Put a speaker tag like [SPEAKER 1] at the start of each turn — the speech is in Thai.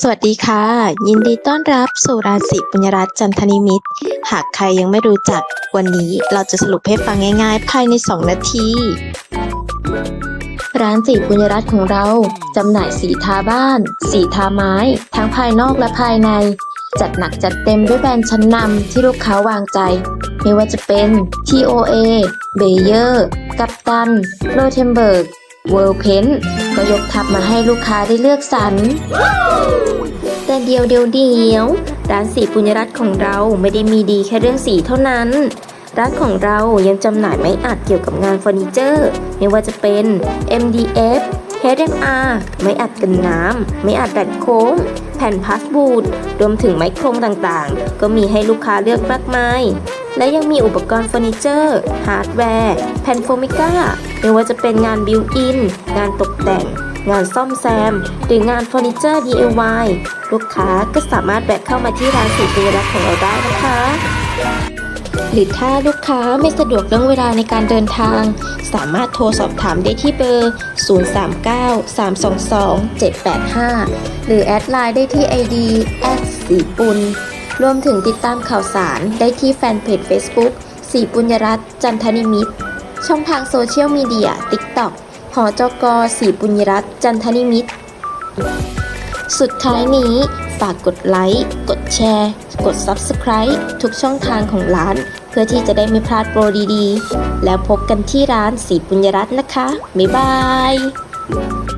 [SPEAKER 1] สวัสดีค่ะ ยินดีต้อนรับสู่ราศีปุญญรัตน์จันทนิมิตหากใครยังไม่รู้จักวันนี้เราจะสรุปให้ฟังง่ายๆ ภายใน 2 นาที ร้านสีปุญญรัตนของเราจำหน่ายสีทาบ้าน สีทาไม้ ทั้งภายนอกและภายใน จัดหนักจัดเต็มด้วยแบรนด์ชั้นนำที่ลูกค้าวางใจ ไม่ว่าจะเป็น TOA b a y e r กัปตันโรเทม เบิร์กเวิร์ก็ยกทับมาให้ลูกค้าได้เลือกสรร แต่เดียวเดียวเดียว ร้านสีปุญญรัตน์ของเราไม่ได้มีดีแค่เรื่องสีเท่านั้น ร้านของเรายังจำหน่ายไม้อัดเกี่ยวกับงานเฟอร์นิเจอร์ ไม่ว่าจะเป็น MDF HMR ไม้อัดกันน้ำไม้อัดดัดโค้ง ผ่นพาสบูดรวมถึงไม้โครงต่างๆ ก็มีให้ลูกค้าเลือกมากมาย และยังมีอุปกรณ์เฟอร์นิเจอร์ ฮาร์ดแวร์ แผ่นโฟมิก้า ไม่ว่าจะเป็นงานบิวอิน งานตกแต่ง งานซ่อมแซม หรืองานเฟอร์นิเจอร์ DIY ลูกค้าก็สามารถแวะเข้ามาที่ร้านสีปีรักของเราได้นะคะ หรือถ้าลูกค้าไม่สะดวกเรื่องเวลาในการเดินทาง สามารถโทรสอบถามได้ที่เบอร์ 039-322-785 หรือแอดไลน์ได้ที่ ID แอดสีปุนรวมถึงติดตามข่าวสารได้ที่แฟนเพจ Facebook สีปุญญรัตน์จันทนิมิตร ช่องทางโซเชียลมีเดีย TikTok หอจกสีปุญญรัตน์จันทนิมิตร สุดท้ายนี้ฝากกดไลค์ กดแชร์ กด Subscribe ทุกช่องทางของร้าน เพื่อที่จะได้ไม่พลาดโปรดีๆ แล้วพบกันที่ร้านสีปุญญรัตน์นะคะ บ๊ายบาย